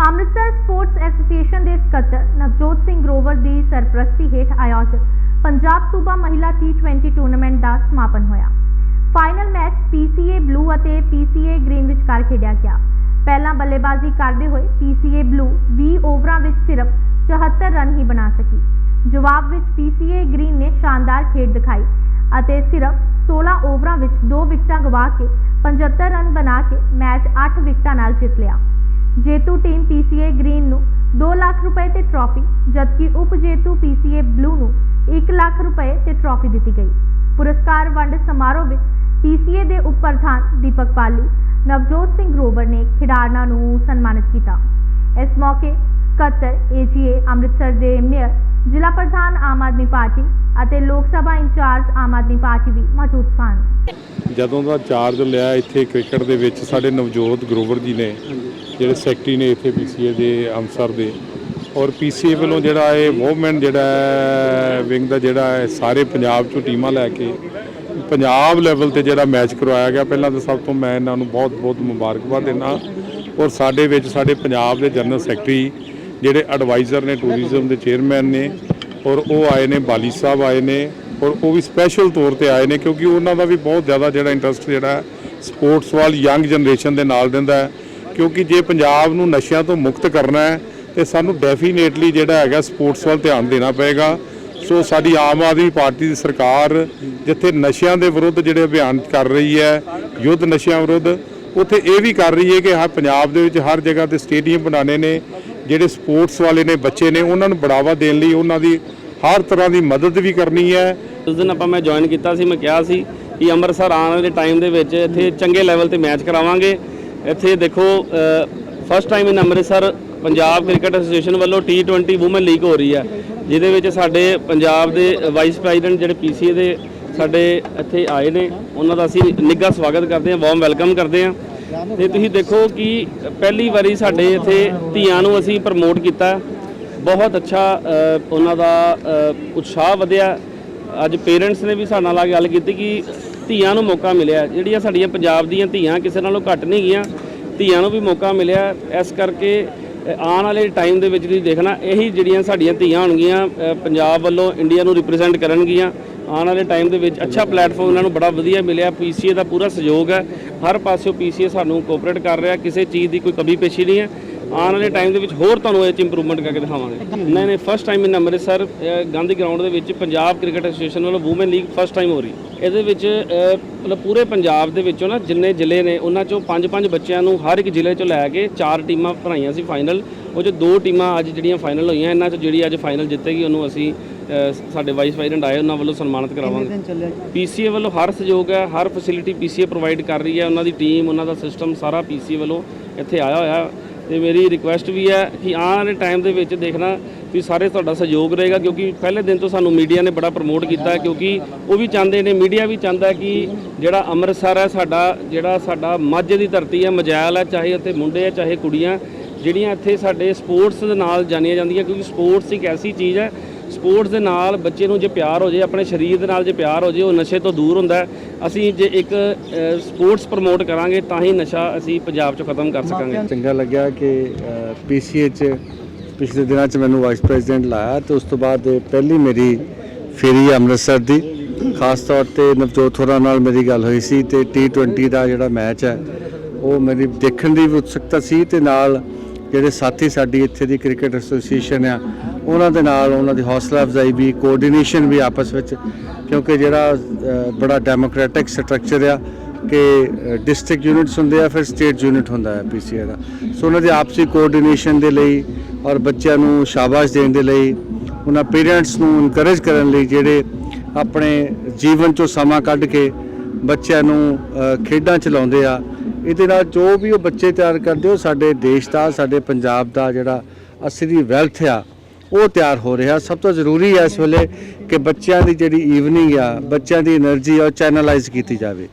Amritsar sports association ਦੇ ਸਕੱਤਰ ਨਵਜੋਤ ਸਿੰਘ ਗਰੋਵਰ ਦੀ ਸਰਪ੍ਰਸਤੀ ਹੇਠ ਆਯੋਜਿਤ ਪੰਜਾਬ ਸੂਬਾ ਮਹਿਲਾ T20 ਟੂਰਨਾਮੈਂਟ ਦਾ ਸਮਾਪਨ ਹੋਇਆ। ਫਾਈਨਲ ਮੈਚ PCA ਬਲੂ ਅਤੇ PCA ਗ੍ਰੀਨ ਵਿਚਕਾਰ ਖੇਡਿਆ ਗਿਆ। ਪਹਿਲਾਂ ਬੱਲੇਬਾਜ਼ੀ ਕਰਦੇ ਹੋਏ PCA ਬਲੂ 20 ਓਵਰਾਂ ਵਿੱਚ ਸਿਰਫ 74 ਰਨ ਹੀ ਬਣਾ ਸਕੀ। ਜਵਾਬ ਵਿੱਚ PCA ਗ੍ਰੀਨ ਨੇ ਸ਼ਾਨਦਾਰ ਖੇਡ ਦਿਖਾਈ ਅਤੇ ਸਿਰਫ 16 ਓਵਰਾਂ ਵਿੱਚ 2 ਵਿਕਟਾਂ ਗਵਾ ਕੇ 75 ਰਨ ਬਣਾ ਕੇ ਮੈਚ 8 ਵਿਕਟਾਂ ਨਾਲ ਜਿੱਤ ਲਿਆ। ਜੇਤੂ ਟੀਮ PCA ਗ੍ਰੀਨ ਨੂੰ 2 ਲੱਖ ਰੁਪਏ ਤੇ ਟਰਾਫੀ ਜਦਕਿ ਉਪ ਜੇਤੂ PCA ਬਲੂ ਨੂੰ 1 ਲੱਖ ਰੁਪਏ ਤੇ ਟਰਾਫੀ ਦਿੱਤੀ ਗਈ। ਪੁਰਸਕਾਰ ਵੰਡ ਸਮਾਰੋਹ ਵਿੱਚ PCA ਦੇ ਉਪ ਪ੍ਰਧਾਨ ਦੀਪਕ ਪਾਲੀ ਨਵਜੋਤ ਸਿੰਘ ਗਰੋਵਰ ਨੇ ਖਿਡਾਰਨਾਂ ਨੂੰ ਸਨਮਾਨਿਤ ਕੀਤਾ। ਇਸ ਮੌਕੇ ਸਕੱਤਰ AGA ਅੰਮ੍ਰਿਤਸਰ ਦੇ ਮੇਅਰ ਜ਼ਿਲ੍ਹਾ ਪ੍ਰਧਾਨ ਆਮ ਆਦਮੀ ਪਾਰਟੀ ਅਤੇ ਲੋਕ ਸਭਾ ਇੰਚਾਰਜ ਆਮ ਆਦਮੀ ਪਾਰਟੀ ਵੀ ਮੌਜੂਦ ਸਨ। ਜਦੋਂ ਦਾ ਚਾਰਜ ਲਿਆ ਇੱਥੇ ਕ੍ਰਿਕਟ ਦੇ ਵਿੱਚ ਸਾਡੇ ਨਵਜੋਤ ਗਰੋਵਰ ਜੀ ਨੇ ਜਿਹੜੇ ਸੈਕਟਰੀ ਨੇ ਇੱਥੇ ਪੀਸੀਏ ਦੇ ਅੰਮ੍ਰਿਤਸਰ ਦੇ ਔਰ ਪੀਸੀਏ ਵੱਲੋਂ ਜਿਹੜਾ ਇਹ ਮੂਵਮੈਂਟ ਜਿਹੜਾ ਵਿੰਗ ਦਾ ਜਿਹੜਾ ਹੈ, ਸਾਰੇ ਪੰਜਾਬ ਚੋਂ ਟੀਮਾਂ ਲੈ ਕੇ ਪੰਜਾਬ ਲੈਵਲ ਤੇ ਜਿਹੜਾ ਮੈਚ ਕਰਵਾਇਆ ਗਿਆ। ਪਹਿਲਾਂ ਤਾਂ ਸਭ ਤੋਂ ਮੈਂ ਇਹਨਾਂ ਨੂੰ ਬਹੁਤ ਬਹੁਤ ਮੁਬਾਰਕਬਾਦ ਦਿੰਦਾ ਔਰ ਸਾਡੇ ਵਿੱਚ ਸਾਡੇ ਪੰਜਾਬ ਦੇ ਜਨਰਲ ਸੈਕਟਰੀ ਜਿਹੜੇ ਐਡਵਾਈਜ਼ਰ ਨੇ ਟੂਰਿਜ਼ਮ ਦੇ ਚੇਅਰਮੈਨ ਨੇ ਔਰ ਉਹ ਆਏ ਨੇ, ਬਾਲੀ ਸਾਹਿਬ ਆਏ ਨੇ ਔਰ ਉਹ ਵੀ ਸਪੈਸ਼ਲ ਤੌਰ ਤੇ ਆਏ ਨੇ ਕਿਉਂਕਿ ਉਹਨਾਂ ਦਾ ਵੀ ਬਹੁਤ ਜ਼ਿਆਦਾ ਜਿਹੜਾ ਇੰਟਰਸਟ ਜਿਹੜਾ ਸਪੋਰਟਸ ਵੱਲ ਯੰਗ ਜਨਰੇਸ਼ਨ ਦੇ ਨਾਲ ਦਿੰਦਾ ਹੈ। ਕਿਉਂਕਿ ਜੇ ਪੰਜਾਬ ਨੂੰ ਨਸ਼ਿਆਂ ਤੋਂ ਮੁਕਤ ਕਰਨਾ ਹੈ, ਤੇ ਸਾਨੂੰ ਡੈਫੀਨੇਟਲੀ ਜਿਹੜਾ ਹੈਗਾ ਸਪੋਰਟਸ ਵੱਲ ਧਿਆਨ ਦੇਣਾ ਪਏਗਾ। ਸੋ ਸਾਡੀ ਆਮ ਆਦਮੀ ਪਾਰਟੀ ਦੀ ਸਰਕਾਰ ਜਿੱਥੇ ਨਸ਼ਿਆਂ ਦੇ ਵਿਰੁੱਧ ਜਿਹੜੇ ਅਭਿਆਨ ਕਰ ਰਹੀ ਹੈ, ਯੁੱਧ ਨਸ਼ਿਆਂ ਵਿਰੁੱਧ, ਉੱਥੇ ਇਹ ਵੀ ਕਰ ਰਹੀ ਹੈ ਕਿ ਹਰ ਪੰਜਾਬ ਦੇ ਵਿੱਚ ਹਰ ਜਗ੍ਹਾ ਤੇ ਸਟੇਡੀਅਮ ਬਣਾਣੇ ਨੇ, ਜਿਹੜੇ ਸਪੋਰਟਸ ਵਾਲੇ ਨੇ ਬੱਚੇ ਨੇ, ਉਹਨਾਂ ਨੂੰ ਬੜਾਵਾ ਦੇਣ ਲਈ ਉਹਨਾਂ ਦੀ ਹਰ ਤਰ੍ਹਾਂ ਦੀ ਮਦਦ ਵੀ ਕਰਨੀ ਹੈ। ਉਸ ਦਿਨ ਆਪਾਂ ਮੈਂ ਜੁਆਇਨ ਕੀਤਾ ਸੀ, ਮੈਂ ਕਿਹਾ ਸੀ ਕਿ ਅੰਮ੍ਰਿਤਸਰ ਆਉਣ ਵਾਲੇ ਟਾਈਮ ਦੇ ਵਿੱਚ ਇੱਥੇ ਚੰਗੇ ਲੈਵਲ ਤੇ ਮੈਚ ਕਰਾਵਾਂਗੇ। ਇੱਥੇ ਦੇਖੋ first time in Amritsar Punjab cricket association ਵੱਲੋਂ T20 ਔਮਨ ਲੀਗ ਹੋ ਰਹੀ ਹੈ, ਜਿਹਦੇ ਵਿੱਚ ਸਾਡੇ ਪੰਜਾਬ ਦੇ ਵਾਈਸ ਪ੍ਰੈਜ਼ੀਡੈਂਟ ਜਿਹੜੇ PCA ਦੇ ਸਾਡੇ ਇੱਥੇ ਆਏ ਨੇ, ਉਹਨਾਂ ਦਾ ਅਸੀਂ ਨਿੱਘਾ ਸਵਾਗਤ ਕਰਦੇ ਹਾਂ ਵਾਰਮ ਵੈਲਕਮ ਕਰਦੇ ਹਾਂ। ਤੇ ਤੁਸੀਂ ਦੇਖੋ ਕਿ ਪਹਿਲੀ ਵਾਰੀ ਸਾਡੇ ਇੱਥੇ ਧੀਆਂ ਨੂੰ ਅਸੀਂ ਪ੍ਰਮੋਟ ਕੀਤਾ। ਬਹੁਤ ਅੱਛਾ ਉਹਨਾਂ ਦਾ ਉਤਸ਼ਾਹ ਵਧਿਆ। ਅੱਜ ਪੇਰੈਂਟਸ ਨੇ ਵੀ ਸਾਡੇ ਨਾਲ ਗੱਲ ਕੀਤੀ ਕਿ ਧੀਆਂ ਨੂੰ ਮੌਕਾ ਮਿਲਿਆ। ਜਿਹੜੀਆਂ ਸਾਡੀਆਂ ਪੰਜਾਬ ਦੀਆਂ ਧੀਆਂ ਕਿਸੇ ਨਾਲੋਂ ਘੱਟ ਨਹੀਂ ਗਈਆਂ, ਧੀਆਂ ਨੂੰ ਵੀ ਮੌਕਾ ਮਿਲਿਆ। ਇਸ ਕਰਕੇ ਆਉਣ ਵਾਲੇ ਟਾਈਮ ਦੇ ਵਿੱਚ ਤੁਸੀਂ ਦੇਖਣਾ, ਇਹੀ ਜਿਹੜੀਆਂ ਸਾਡੀਆਂ ਧੀਆਂ ਹੋਣਗੀਆਂ ਪੰਜਾਬ ਵੱਲੋਂ ਇੰਡੀਆ ਨੂੰ ਰਿਪਰੈਜ਼ੈਂਟ ਕਰਨਗੀਆਂ। ਆਉਣ ਵਾਲੇ ਟਾਈਮ ਦੇ ਵਿੱਚ ਅੱਛਾ ਪਲੇਟਫਾਰਮ ਇਹਨਾਂ ਨੂੰ ਬੜਾ ਵਧੀਆ ਮਿਲਿਆ। ਪੀਸੀਏ ਦਾ ਪੂਰਾ ਸਹਿਯੋਗ ਹੈ। ਹਰ ਪਾਸਿਓਂ ਪੀਸੀਏ ਸਾਨੂੰ ਕੋਆਪਰੇਟ ਕਰ ਰਿਹਾ। ਕਿਸੇ ਚੀਜ਼ ਦੀ ਕੋਈ ਕਮੀ ਪੇਸ਼ੀ ਨਹੀਂ ਹੈ। ਆਉਣ ਵਾਲੇ ਟਾਈਮ ਦੇ ਵਿੱਚ ਹੋਰ ਤੁਹਾਨੂੰ ਇਹ ਚ ਇੰਪਰੂਵਮੈਂਟ ਕਰਕੇ ਦਿਖਾਵਾਂਗੇ। ਨਹੀਂ ਨਹੀਂ first time in Amritsar Gandhi ground ਦੇ ਵਿੱਚ ਪੰਜਾਬ ਕ੍ਰਿਕਟ ਐਸੋਸੀਏਸ਼ਨ ਵੱਲੋਂ ਔਮਨ ਲੀਗ ਫਸਟ ਟਾਈਮ ਹੋ ਰਹੀ। ਇਹਦੇ ਵਿੱਚ ਮਤਲਬ ਪੂਰੇ ਪੰਜਾਬ ਦੇ ਵਿੱਚੋਂ ਨਾ ਜਿੰਨੇ ਜ਼ਿਲ੍ਹੇ ਨੇ ਉਹਨਾਂ ਚੋਂ ਪੰਜ ਪੰਜ ਬੱਚਿਆਂ ਨੂੰ ਹਰ ਇੱਕ ਜ਼ਿਲ੍ਹੇ ਚੋਂ ਲੈ ਕੇ ਚਾਰ ਟੀਮਾਂ ਬਣਾਈਆਂ ਸੀ ਫਾਈਨਲ ਉਹ 'ਚ ਦੋ ਟੀਮਾਂ ਅੱਜ ਜਿਹੜੀਆਂ ਫਾਈਨਲ ਹੋਈਆਂ ਇਹਨਾਂ 'ਚ ਜਿਹੜੀ ਅੱਜ ਫਾਈਨਲ ਜਿੱਤੇਗੀ ਉਹਨੂੰ ਅਸੀਂ ਸਾਡੇ ਵਾਈਸ ਪ੍ਰੈਜ਼ੀਡੈਂਟ ਆਏ ਉਹਨਾਂ ਵੱਲੋਂ ਸਨਮਾਨਿਤ ਕਰਾਵਾਂਗੇ। ਪੀਸੀਏ ਵੱਲੋਂ ਹਰ ਸਹਿਯੋਗ ਹੈ ਹਰ ਫੈਸਿਲਿਟੀ ਪੀਸੀਏ ਪ੍ਰੋਵਾਈਡ ਕਰ ਰਹੀ ਹੈ ਉਹਨਾਂ ਦੀ ਟੀਮ ਉਹਨਾਂ ਦਾ ਸਿਸਟਮ ਸਾਰਾ ਪੀਸੀਏ ਵੱਲੋਂ ਇੱਥੇ ਆਇਆ ਹੋਇਆ। ਤੇ ਮੇਰੀ ਰਿਕੁਐਸਟ ਵੀ ਹੈ ਕਿ ਆਉਣ ਵਾਲੇ ਟਾਈਮ ਦੇ ਵਿੱਚ ਦੇਖਣਾ ਵੀ ਸਾਰੇ ਤੁਹਾਡਾ ਸਹਿਯੋਗ ਰਹੇਗਾ, ਕਿਉਂਕਿ ਪਹਿਲੇ ਦਿਨ ਤੋਂ ਸਾਨੂੰ ਮੀਡੀਆ ਨੇ ਬੜਾ ਪ੍ਰਮੋਟ ਕੀਤਾ ਕਿਉਂਕਿ ਉਹ ਵੀ ਚਾਹੁੰਦੇ ਨੇ ਮੀਡੀਆ ਵੀ ਚਾਹੁੰਦਾ ਕਿ ਜਿਹੜਾ ਅੰਮ੍ਰਿਤਸਰ ਹੈ ਸਾਡਾ, ਜਿਹੜਾ ਸਾਡਾ ਮਾਝੇ ਦੀ ਧਰਤੀ ਹੈ, ਮਜੈਲ ਹੈ, ਚਾਹੇ ਉੱਥੇ ਮੁੰਡੇ ਹੈ, ਚਾਹੇ ਕੁੜੀਆਂ, ਜਿਹੜੀਆਂ ਇੱਥੇ ਸਾਡੇ ਸਪੋਰਟਸ ਦੇ ਨਾਲ ਜਾਣੀਆਂ ਜਾਂਦੀਆਂ, ਕਿਉਂਕਿ ਸਪੋਰਟਸ ਇੱਕ ਐਸੀ ਚੀਜ਼ ਹੈ ਸਪੋਰਟਸ ਦੇ ਨਾਲ ਬੱਚੇ ਨੂੰ ਜੇ ਪਿਆਰ ਹੋ ਜੇ, ਆਪਣੇ ਸਰੀਰ ਦੇ ਨਾਲ ਜੇ ਪਿਆਰ ਹੋ ਜੇ, ਉਹ ਨਸ਼ੇ ਤੋਂ ਦੂਰ ਹੁੰਦਾ ਅਸੀਂ ਜੇ ਇੱਕ ਸਪੋਰਟਸ ਪ੍ਰਮੋਟ ਕਰਾਂਗੇ ਤਾਂ ਹੀ ਨਸ਼ਾ ਅਸੀਂ ਪੰਜਾਬ 'ਚੋਂ ਖਤਮ ਕਰ ਸਕਾਂਗੇ। ਚੰਗਾ ਲੱਗਿਆ ਕਿ ਪੀਸੀਏ ਚ ਪਿਛਲੇ ਦਿਨਾਂ ਚ ਮੈਨੂੰ ਵਾਈਸ ਪ੍ਰੈਜ਼ੀਡੈਂਟ ਲਾਇਆ ਤੇ ਉਸ ਤੋਂ ਬਾਅਦ ਪਹਿਲੀ ਮੇਰੀ ਫੇਰੀ ਹੈ ਅੰਮ੍ਰਿਤਸਰ ਦੀ। ਖਾਸ ਤੌਰ ਤੇ ਨਵਜੋਤ ਹੋਰਾਂ ਨਾਲ ਮੇਰੀ ਗੱਲ ਹੋਈ ਸੀ ਤੇ T20 ਦਾ ਜਿਹੜਾ ਮੈਚ ਹੈ, ਉਹ ਮੇਰੀ ਦੇਖਣ ਦੀ ਵੀ ਉਤਸੁਕਤਾ ਸੀ ਤੇ ਨਾਲ ਜਿਹੜੇ ਸਾਥੀ ਸਾਡੀ ਇੱਥੇ ਦੀ ਕ੍ਰਿਕਟ ਐਸੋਸੀਏਸ਼ਨ ਆ ਉਹਨਾਂ ਦੇ ਨਾਲ ਉਹਨਾਂ ਦੀ ਹੌਸਲਾ ਅਫਜ਼ਾਈ ਵੀ ਕੋਆਰਡੀਨੇਸ਼ਨ ਵੀ ਆਪਸ ਵਿੱਚ, ਕਿਉਂਕਿ ਜਿਹੜਾ ਬੜਾ ਡੈਮੋਕ੍ਰੈਟਿਕ ਸਟਰਕਚਰ ਆ ਕਿ ਡਿਸਟ੍ਰਿਕਟ ਯੂਨਿਟਸ ਹੁੰਦੇ ਆ, ਫਿਰ ਸਟੇਟ ਯੂਨਿਟ ਹੁੰਦਾ ਹੈ ਪੀਸੀਏ ਦਾ। ਸੋ ਉਹਨਾਂ ਦੀ ਆਪਸੀ ਕੋਆਰਡੀਨੇਸ਼ਨ ਦੇ ਲਈ ਔਰ ਬੱਚਿਆਂ ਨੂੰ ਸ਼ਾਬਾਸ਼ ਦੇਣ ਦੇ ਲਈ ਉਹਨਾਂ ਪੇਰੈਂਟਸ ਨੂੰ ਇਨਕਰੇਜ ਕਰਨ ਲਈ ਜਿਹੜੇ ਆਪਣੇ ਜੀਵਨ ਚੋਂ ਸਮਾਂ ਕੱਢ ਕੇ ਬੱਚਿਆਂ ਨੂੰ ਖੇਡਾਂ ਚਲਾਉਂਦੇ ਆ, ਇਹਦੇ ਨਾਲ ਜੋ ਵੀ ਉਹ ਬੱਚੇ ਤਿਆਰ ਕਰਦੇ ਉਹ ਸਾਡੇ ਦੇਸ਼ ਦਾ, ਸਾਡੇ ਪੰਜਾਬ ਦਾ ਜਿਹੜਾ ਅਸਲੀ ਵੈਲਥ ਆ ਉਹ ਤਿਆਰ ਹੋ ਰਿਹਾ। ਸਭ ਤੋਂ ਜ਼ਰੂਰੀ ਹੈ ਇਸ ਵੇਲੇ ਕਿ ਬੱਚਿਆਂ ਦੀ ਜਿਹੜੀ ਈਵਨਿੰਗ ਆ, ਬੱਚਿਆਂ ਦੀ એનર્ਜੀ ਆ ਚੈਨਲਾਈਜ਼ ਕੀਤੀ ਜਾਵੇ।